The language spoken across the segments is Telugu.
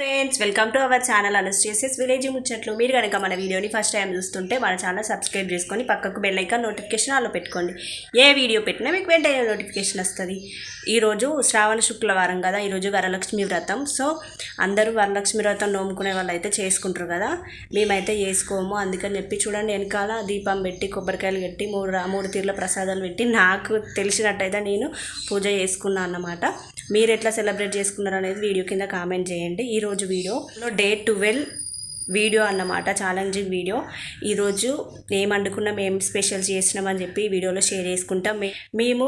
Friends welcome to our channel అనుస్టేసెస్ village ముచ్చట్లు. మీరు కనుక మన వీడియోని ఫస్ట్ టైం చూస్తుంటే మన ఛానల్ సబ్స్క్రైబ్ చేసుకొని పక్కకు బెల్ ఐకాన్ నోటిఫికేషన్ ఆలో పెట్టుకోండి. ఏ వీడియో పెట్టినా మీకు వెంటనే నోటిఫికేషన్ వస్తుంది. ఈరోజు శ్రావణ శుక్రవారం కదా ఈరోజు వరలక్ష్మి వ్రతం. సో అందరూ వరలక్ష్మి వ్రతం నోముకునే వాళ్ళు అయితే చేసుకుంటారు కదా మేమైతే చేసుకోము. అందుకని చెప్పి చూడండి వెనకాల దీపం పెట్టి కొబ్బరికాయలు పెట్టి మూడు మూడు తీర్ల ప్రసాదాలు పెట్టి నాకు తెలిసినట్టయితే నేను పూజ చేసుకున్నాను అన్నమాట. మీరు ఎట్లా సెలబ్రేట్ చేసుకున్నారు అనేది వీడియో కింద కామెంట్ చేయండి. ఈరోజు వీడియోలో డే ట్వెల్వ్ వీడియో అన్నమాట ఛాలెంజింగ్ వీడియో. ఈరోజు ఏం వండుకున్నాం ఏం స్పెషల్స్ చేసినామని చెప్పి వీడియోలో షేర్ చేసుకుంటాం. మేము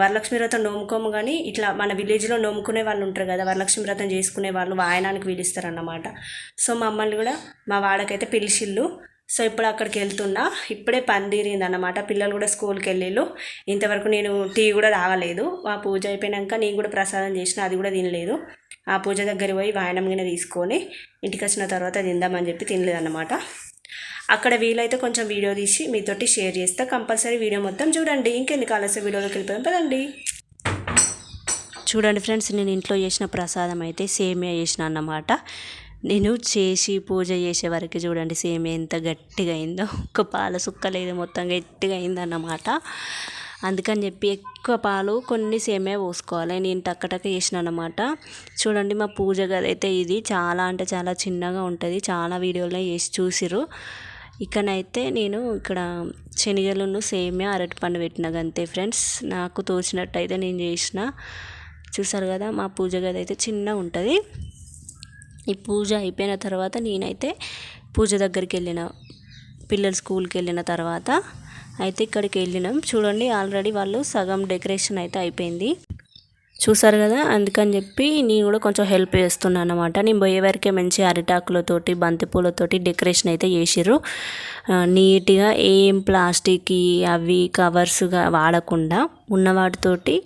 వరలక్ష్మి వ్రతం నోముకోము కానీ ఇట్లా మన విలేజ్లో నోముకునే వాళ్ళు ఉంటారు కదా వరలక్ష్మి వ్రతం చేసుకునే వాళ్ళు వాయనానికి వీలుస్తారు అన్నమాట. సో మమ్మల్ని కూడా మా వాడకైతే పిలిచిళ్ళు. సో ఇప్పుడు అక్కడికి వెళ్తున్నా ఇప్పుడే పని తీరింది అన్నమాట పిల్లలు కూడా స్కూల్కి వెళ్ళిళ్ళు. ఇంతవరకు నేను టీ కూడా తాగలేదు ఆ పూజ అయిపోయినాక నేను కూడా ప్రసాదం చేసిన అది కూడా తినలేదు. ఆ పూజ దగ్గర పోయి వాయనం గిన్నె తీసుకొని ఇంటికి వచ్చిన తర్వాత తిందామని చెప్పి తినలేదన్నమాట. అక్కడ వీలైతే కొంచెం వీడియో తీసి మీతోటి షేర్ చేస్తా. కంపల్సరీ వీడియో మొత్తం చూడండి. ఇంకెందుకు ఆలస్యం? వీడియోలోకి వెళ్ళిపోయాం పదండి. చూడండి ఫ్రెండ్స్ నేను ఇంట్లో చేసిన ప్రసాదం అయితే సేమియా చేసిన అన్నమాట. నేను చేసి పూజ చేసే వరకు చూడండి సేమ్ ఎంత గట్టిగా అయిందో ఒక పాల సుక్క లేదు మొత్తం గట్టిగా అయిందన్నమాట అందుకని చెప్పి ఎక్కువ పాలు కొన్ని సేమే పోసుకోవాలి. నేను టక్కటక్క చేసిన అనమాట చూడండి మా పూజ గది అయితే ఇది చాలా అంటే చాలా చిన్నగా ఉంటుంది. చాలా వీడియోలో చేసి చూసిరు ఇక్కడైతే నేను ఇక్కడ శనగలను సేమే అరటిపండు పెట్టిన అంతే ఫ్రెండ్స్. నాకు తోచినట్టయితే నేను చేసిన. చూసారు కదా మా పూజ గది అయితే చిన్నగా ఉంటుంది ఈ పూజ అయిపోయిన తర్వాత నేనైతే పూజ దగ్గరికి వెళ్ళిన పిల్లలు స్కూల్కి వెళ్ళిన తర్వాత అయితే ఇక్కడికి వెళ్ళినాం. చూడండి ఆల్రెడీ వాళ్ళు సగం డెకరేషన్ అయితే అయిపోయింది. చూసారు కదా అందుకని చెప్పి నేను కూడా కొంచెం హెల్ప్ చేస్తున్నాను అనమాట నేను పోయే వరకే మంచి అరిటాకులతోటి బంతిపూలతోటి డెకరేషన్ అయితే చేసిర్రు. నీట్గా ఏం ప్లాస్టిక్ అవి కవర్స్గా వాడకుండా ఉన్న వాటితోటి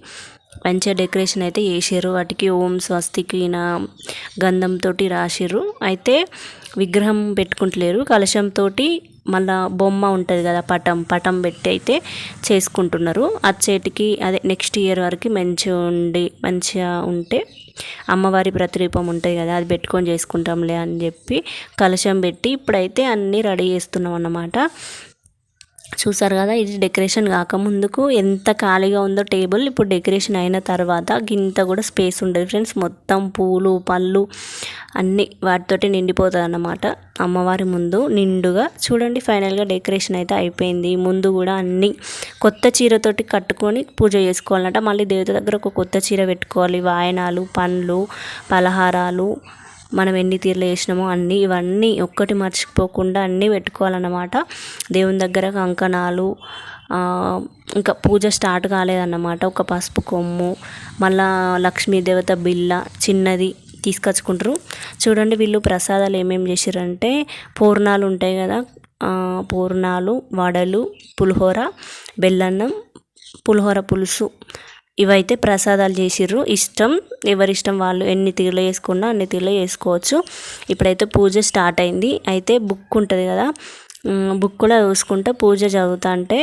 మంచిగా డెకరేషన్ అయితే చేసారు వాటికి ఓం స్వస్తికి నా గంధంతో రాసిర్రు. అయితే విగ్రహం పెట్టుకుంటలేరు. కలశంతో మళ్ళా బొమ్మ ఉంటుంది కదా పటం పటం పెట్టి అయితే చేసుకుంటున్నారు. అచ్చేటికి అదే నెక్స్ట్ ఇయర్ వరకు మంచిగా ఉండి మంచిగా ఉంటే అమ్మవారి ప్రతిరూపం ఉంటుంది కదా అది పెట్టుకొని చేసుకుంటాంలే అని చెప్పి కలశం పెట్టి ఇప్పుడైతే అన్నీ రెడీ చేస్తున్నాం అన్నమాట. చూసారు కదా ఇది డెకరేషన్ కాకముందుకు ఎంత ఖాళీగా ఉందో టేబుల్. ఇప్పుడు డెకరేషన్ అయిన తర్వాత గింత కూడా స్పేస్ ఉండదు ఫ్రెండ్స్. మొత్తం పూలు పళ్ళు అన్నీ వాటితోటి నిండిపోతుంది అన్నమాట అమ్మవారి ముందు నిండుగా చూడండి ఫైనల్గా డెకరేషన్ అయితే అయిపోయింది. ముందు కూడా అన్నీ కొత్త చీరతోటి కట్టుకొని పూజ చేసుకోవాలంట. మళ్ళీ దేవత దగ్గర ఒక కొత్త చీర పెట్టుకోవాలి. వాయనాలు పండ్లు పలహారాలు మనం ఎన్ని తీర్లు వేసినామో అన్నీ ఇవన్నీ ఒక్కటి మర్చిపోకుండా అన్నీ పెట్టుకోవాలన్నమాట. దేవుని దగ్గర కంకణాలు ఇంకా పూజ స్టార్ట్ కాలేదన్నమాట. ఒక పసుపు కొమ్ము మళ్ళా లక్ష్మీదేవత బిల్ల చిన్నది తీసుకొచ్చుకుంటారు. చూడండి వీళ్ళు ప్రసాదాలు ఏమేమి చేసారంటే పూర్ణాలు ఉంటాయి కదా పూర్ణాలు వడలు పులిహోర బెల్లన్నం పులిహోర పులుసు ఇవైతే ప్రసాదాలు చేసిర్రు. ఇష్టం ఎవరిష్టం వాళ్ళు ఎన్ని తీర్లు వేసుకున్నా అన్ని తీర్లు వేసుకోవచ్చు. ఇప్పుడైతే పూజ స్టార్ట్ అయింది. అయితే బుక్ ఉంటుంది కదా బుక్ కూడా చూసుకుంటే పూజ చదువుతా అంటే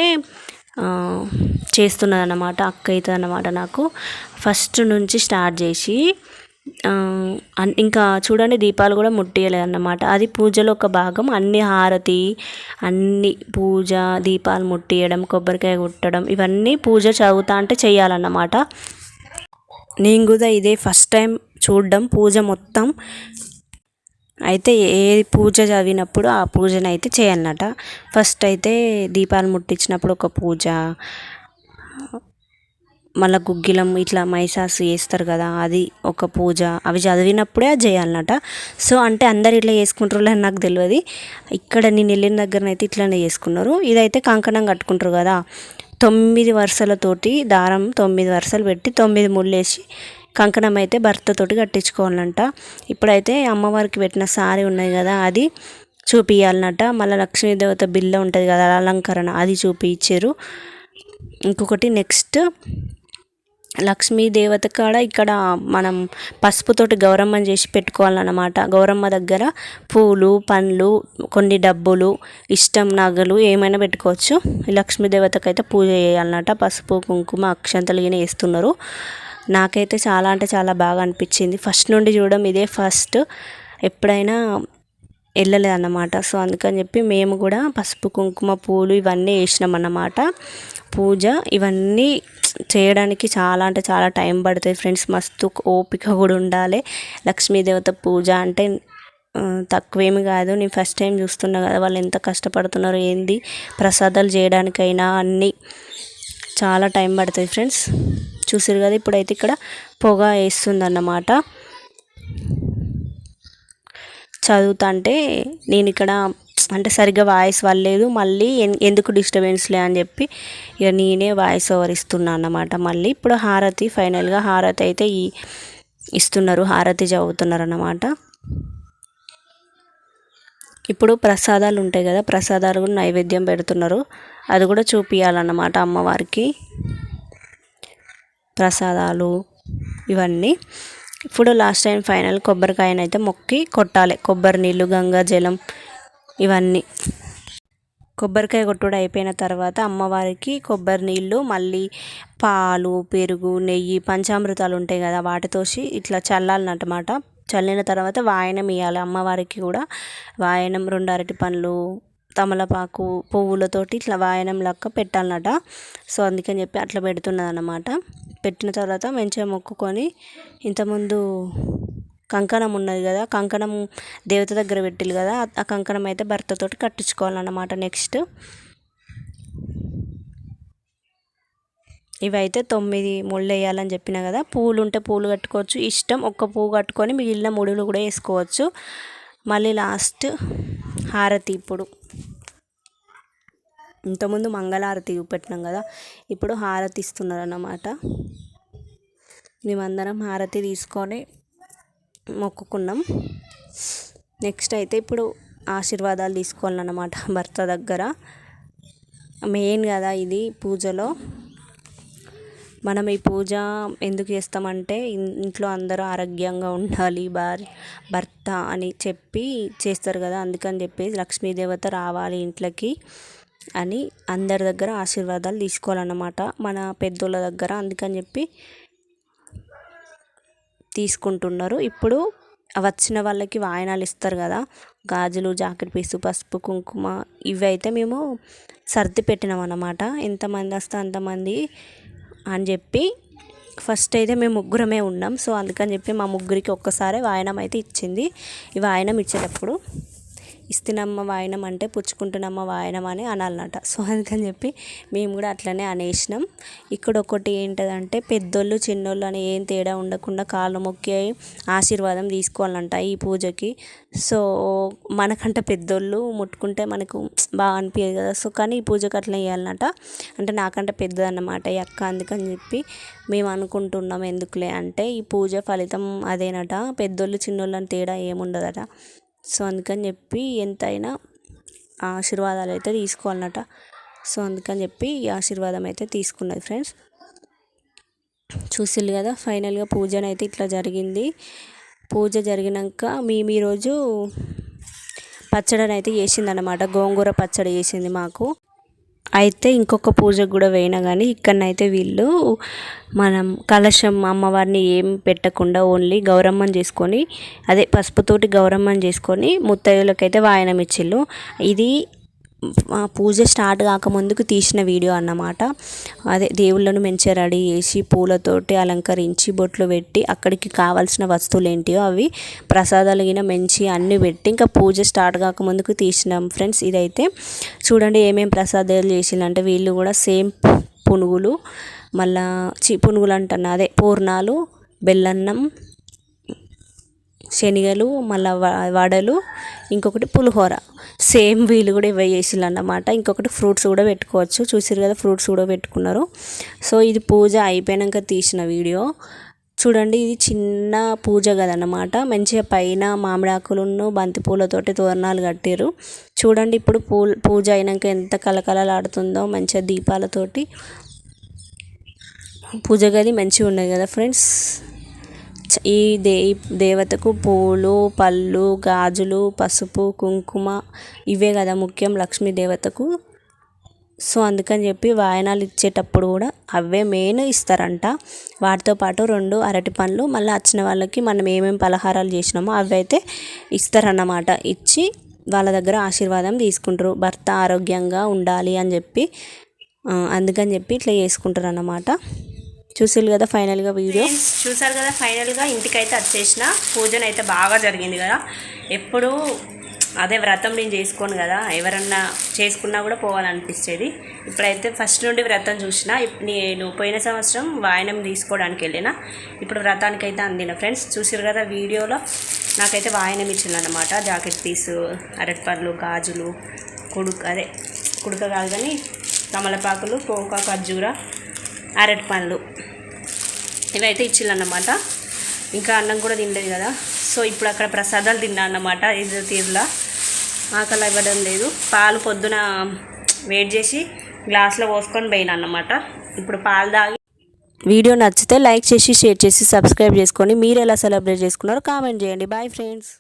చేస్తున్నది అన్నమాట అక్క అవుతుంది అన్నమాట నాకు. ఫస్ట్ నుంచి స్టార్ట్ చేసి ఇంకా చూడండి దీపాలు కూడా ముట్టియలేదు అన్నమాట అది పూజలో ఒక భాగం అన్ని హారతి అన్ని పూజ దీపాలు ముట్టియడం కొబ్బరికాయ కొట్టడం ఇవన్నీ పూజ చదువుతా అంటే చేయాలన్నమాట నేను కూడా ఇదే ఫస్ట్ టైం చూడడం పూజ మొత్తం. అయితే ఏ పూజ చదివినప్పుడు ఆ పూజను అయితే చేయాలన్నట ఫస్ట్ అయితే దీపాలు ముట్టించినప్పుడు ఒక పూజ మళ్ళీ గుగ్గిలం ఇట్లా మైసాస్ వేస్తారు కదా అది ఒక పూజ. అవి చదివినప్పుడే అది చేయాలన్నట సో అంటే అందరు ఇట్లా చేసుకుంటారు అని నాకు తెలియదు. ఇక్కడ నేను వెళ్ళిన దగ్గరనైతే ఇట్లానే చేసుకున్నారు. ఇదైతే కంకణం కట్టుకుంటారు కదా తొమ్మిది వరుసలతోటి దారం తొమ్మిది వరుసలు పెట్టి తొమ్మిది ముళ్ళేసి కంకణం అయితే భర్తతోటి కట్టించుకోవాలంట. ఇప్పుడైతే అమ్మవారికి పెట్టిన సారీ ఉన్నాయి కదా అది చూపియాలన్నట. మళ్ళీ లక్ష్మీదేవత బిల్ల ఉంటుంది కదా అలంకరణ అది చూపించారు ఇంకొకటి నెక్స్ట్ లక్ష్మీ దేవత కాడ ఇక్కడ మనం పసుపుతోటి గౌరమ్మని చేసి పెట్టుకోవాలన్నమాట. గౌరమ్మ దగ్గర పూలు పండ్లు కొన్ని డబ్బులు ఇష్టం నగలు ఏమైనా పెట్టుకోవచ్చు. లక్ష్మీ దేవతకు అయితే పూజ చేయాలన్నమాట. పసుపు కుంకుమ అక్షంతలు ఈయన వేస్తున్నారు. నాకైతే చాలా అంటే చాలా బాగా అనిపించింది. ఫస్ట్ నుండి చూడడం ఇదే ఫస్ట్. ఎప్పుడైనా వెళ్ళలేదు అన్నమాట సో అందుకని చెప్పి మేము కూడా పసుపు కుంకుమ పూలు ఇవన్నీ వేసినాం అన్నమాట పూజ ఇవన్నీ చేయడానికి చాలా అంటే చాలా టైం పడుతుంది ఫ్రెండ్స్. మస్తు ఓపిక కూడా ఉండాలి. లక్ష్మీదేవత పూజ అంటే తక్కువేమి కాదు. నేను ఫస్ట్ టైం చూస్తున్నా కదా వాళ్ళు ఎంత కష్టపడుతున్నారు ఏంది ప్రసాదాలు చేయడానికైనా అన్నీ చాలా టైం పడుతుంది ఫ్రెండ్స్. చూసారు కదా ఇప్పుడైతే ఇక్కడ పొగ వేస్తుంది అన్నమాట చదువుతుంటే నేను ఇక్కడ అంటే సరిగ్గా వాయిస్ వల్లేదు మళ్ళీ ఎందుకు డిస్టర్బెన్స్లే అని చెప్పి ఇక నేనే వాయిస్ ఓవర్ ఇస్తున్నాను అన్నమాట. మళ్ళీ ఇప్పుడు హారతి ఫైనల్గా హారతి అయితే ఈ ఇస్తున్నారు హారతి చదువుతున్నారు అన్నమాట. ఇప్పుడు ప్రసాదాలు ఉంటాయి కదా ప్రసాదాలు కూడా నైవేద్యం పెడుతున్నారు. అది కూడా చూపించాలన్నమాట అమ్మవారికి. ప్రసాదాలు ఇవన్నీ. ఇప్పుడు లాస్ట్ టైం ఫైనల్ కొబ్బరికాయనైతే మొక్కి కొట్టాలి. కొబ్బరి నీళ్ళు గంగా జలం ఇవన్నీ. కొబ్బరికాయ కొట్టుడు అయిపోయిన తర్వాత అమ్మవారికి కొబ్బరి నీళ్ళు మళ్ళీ పాలు పెరుగు నెయ్యి పంచామృతాలు ఉంటాయి కదా వాటితోసి ఇట్లా చల్లాలన్నమాట. చల్లిన తర్వాత వాయనం ఇవ్వాలి అమ్మవారికి కూడా వాయనం రెండు అరటి పండ్లు తమలపాకు పువ్వులతోటి ఇట్లా వాయనం లెక్క పెట్టాలన్నట సో అందుకని చెప్పి అట్లా పెడుతున్నది పెట్టిన తర్వాత మంచిగా మొక్కుకొని ఇంతకుముందు కంకణం ఉన్నది కదా కంకణం దేవత దగ్గర పెట్టిల్లు కదా ఆ కంకణం అయితే భర్తతోటి కట్టించుకోవాలన్నమాట నెక్స్ట్. ఇవైతే తొమ్మిది ముళ్ళు వేయాలని చెప్పిన కదా పూలు ఉంటే పూలు కట్టుకోవచ్చు ఇష్టం ఒక్క పువ్వు కట్టుకొని మిగిలిన ముడులు కూడా వేసుకోవచ్చు. మళ్ళీ లాస్ట్ హారతి ఇప్పుడు. ఇంతకుముందు మంగళహారతి చూపెట్టినాం కదా ఇప్పుడు హారతి ఇస్తున్నారు అన్నమాట మేమందరం హారతి తీసుకొని మొక్కుకున్నాం. నెక్స్ట్ అయితే ఇప్పుడు ఆశీర్వాదాలు తీసుకోవాలన్నమాట భర్త దగ్గర. మెయిన్ కదా ఇది పూజలో. మనం ఈ పూజ ఎందుకు చేస్తామంటే ఇంట్లో అందరూ ఆరోగ్యంగా ఉండాలి భార్య భర్త అని చెప్పి చేస్తారు కదా అందుకని చెప్పి లక్ష్మీదేవత రావాలి ఇంట్లోకి అని అందరి దగ్గర ఆశీర్వాదాలు తీసుకోవాలన్నమాట మన పెద్దోళ్ళ దగ్గర. అందుకని చెప్పి తీసుకుంటున్నారు. ఇప్పుడు వచ్చిన వాళ్ళకి వాయనాలు ఇస్తారు కదా. గాజులు జాకెట్ పీసు పసుపు కుంకుమ ఇవి అయితే మేము సర్ది పెట్టినాం అన్నమాట. ఎంతమంది వస్తే అంతమంది అని చెప్పి ఫస్ట్ అయితే మేము ముగ్గురమే ఉన్నాం. సో అందుకని చెప్పి మా ముగ్గురికి ఒక్కసారే వాయనం అయితే ఇచ్చింది. ఈ వాయనం ఇచ్చేటప్పుడు ఇస్తున్నమ్మ వాయనం అంటే పుచ్చుకుంటున్నమ్మ వాయనం అని అనాలన్నమాట. సో అందుకని చెప్పి మేము కూడా అట్లనే అనేసినాం. ఇక్కడ ఒకటి ఏంటంటే పెద్దోళ్ళు చిన్నోళ్ళు అని ఏం తేడా ఉండకుండా కాళ్ళు మొక్కి ఆశీర్వాదం తీసుకోవాలంట ఈ పూజకి. సో మనకంటే పెద్దోళ్ళు ముట్టుకుంటే మనకు బాగా అనిపించదు కదా. సో కానీ ఈ పూజకి అట్లా వేయాలన్నట అంటే నాకంటే పెద్దదన్నమాట ఈ అక్క అందుకని చెప్పి మేము అనుకుంటున్నాం ఎందుకులే అంటే ఈ పూజ ఫలితం అదేనట. పెద్దోళ్ళు చిన్నోళ్ళు అని తేడా ఏముండదట. సో అందుకని చెప్పి ఎంతైనా ఆశీర్వాదాలు అయితే తీసుకోవాలన్నట. సో అందుకని చెప్పి ఈ ఆశీర్వాదం అయితే తీసుకున్నది ఫ్రెండ్స్. చూసిల్లు కదా ఫైనల్గా పూజనైతే ఇట్లా జరిగింది. పూజ జరిగినాక మేము ఈరోజు పచ్చడిని అయితే చేసిందనమాట గోంగూర పచ్చడి చేసింది మాకు. అయితే ఇంకొక పూజకు కూడా వేయినా కానీ ఇక్కడనైతే వీళ్ళు మనం కలశం అమ్మవారిని ఏం పెట్టకుండా ఓన్లీ గౌరమ్మని చేసుకొని అదే పసుపుతోటి గౌరమ్మని చేసుకొని ముత్తయ్యులకైతే వాయనం ఇచ్చిళ్ళు. ఇది పూజ స్టార్ట్ కాకముందుకు తీసిన వీడియో అన్నమాట. అదే దేవుళ్ళను మంచిగా రెడీ చేసి పూలతోటి అలంకరించి బొట్లు పెట్టి అక్కడికి కావాల్సిన వస్తువులు ఏంటియో అవి ప్రసాదాలు గిన మంచి అన్నీ పెట్టి ఇంకా పూజ స్టార్ట్ కాకముందుకు తీసినాం ఫ్రెండ్స్. ఇదైతే చూడండి ఏమేమి ప్రసాదాలు చేసిందంటే వీళ్ళు కూడా సేమ్ పునుగులు మళ్ళా చి పునుగులు అంటున్నా అదే పూర్ణాలు బెల్లన్నం శనగలు మళ్ళీ వడలు ఇంకొకటి పులిహోర. సేమ్ వీళ్ళు కూడా ఇవే చేసిళ్ళు అన్నమాట ఇంకొకటి ఫ్రూట్స్ కూడా పెట్టుకోవచ్చు. చూసారు కదా ఫ్రూట్స్ కూడా పెట్టుకున్నారు. సో ఇది పూజ అయిపోయాక తీసిన వీడియో. చూడండి ఇది చిన్న పూజ కదన్నమాట. మంచిగా పైన మామిడాకులను బంతిపూలతోటి తోరణాలు కట్టారు చూడండి ఇప్పుడు పూ పూజ అయినాక ఎంత కలకలలాడుతుందో మంచిగా దీపాలతోటి. పూజ గది మంచిగా ఉన్నాయి కదా ఫ్రెండ్స్? ఈ దే దేవతకు పూలు పళ్ళు గాజులు పసుపు కుంకుమ ఇవే కదా ముఖ్యం లక్ష్మీ దేవతకు. సో అందుకని చెప్పి వాయనాలు ఇచ్చేటప్పుడు కూడా అవే మెయిన్ ఇస్తారంట. వాటితో పాటు రెండు అరటి పండ్లు మళ్ళీ వచ్చిన వాళ్ళకి మనం ఏమేమి పలహారాలు చేసినామో అవి అయితే ఇస్తారన్నమాట. ఇచ్చి వాళ్ళ దగ్గర ఆశీర్వాదం తీసుకుంటారు. భర్త ఆరోగ్యంగా ఉండాలి అని చెప్పి అందుకని చెప్పి ఇట్లా చేసుకుంటారు అన్నమాట చూసారు కదా ఫైనల్గా వీడియో చూసారు కదా ఫైనల్గా ఇంటికైతే వచ్చేసిన పూజన అయితే బాగా జరిగింది కదా. ఎప్పుడు అదే వ్రతం నేను చేసుకోను కదా. ఎవరన్నా చేసుకున్నా కూడా పోవాలనిపించేది ఇప్పుడైతే ఫస్ట్ నుండి వ్రతం చూసిన. నేను పోయిన సంవత్సరం వాయనం తీసుకోవడానికి వెళ్ళిన. ఇప్పుడు వ్రతానికి అయితే అందిన. ఫ్రెండ్స్ చూసారు కదా వీడియోలో? నాకైతే వాయనం ఇచ్చిందనమాట జాకెట్ పీసు అరటిపళ్ళు గాజులు కుడుక అదే కుడుక కాదు కానీ తమలపాకులు కోక ఖర్జూర అరటి పండ్లు ఇవైతే ఇచ్చిల్లన్నమాట ఇంకా అన్నం కూడా తినలేదు కదా. సో ఇప్పుడు అక్కడ ప్రసాదాలు తిన్నా అన్నమాట ఇది తీరులా. ఆకలి ఇవ్వడం లేదు. పాలు పొద్దున వెయిట్ చేసి గ్లాస్లో పోసుకొని పోయినా అన్నమాట ఇప్పుడు పాలు తాగి వీడియో నచ్చితే లైక్ చేసి షేర్ చేసి సబ్స్క్రైబ్ చేసుకొని మీరు ఎలా సెలబ్రేట్ చేసుకున్నారో కామెంట్ చేయండి. Bye friends.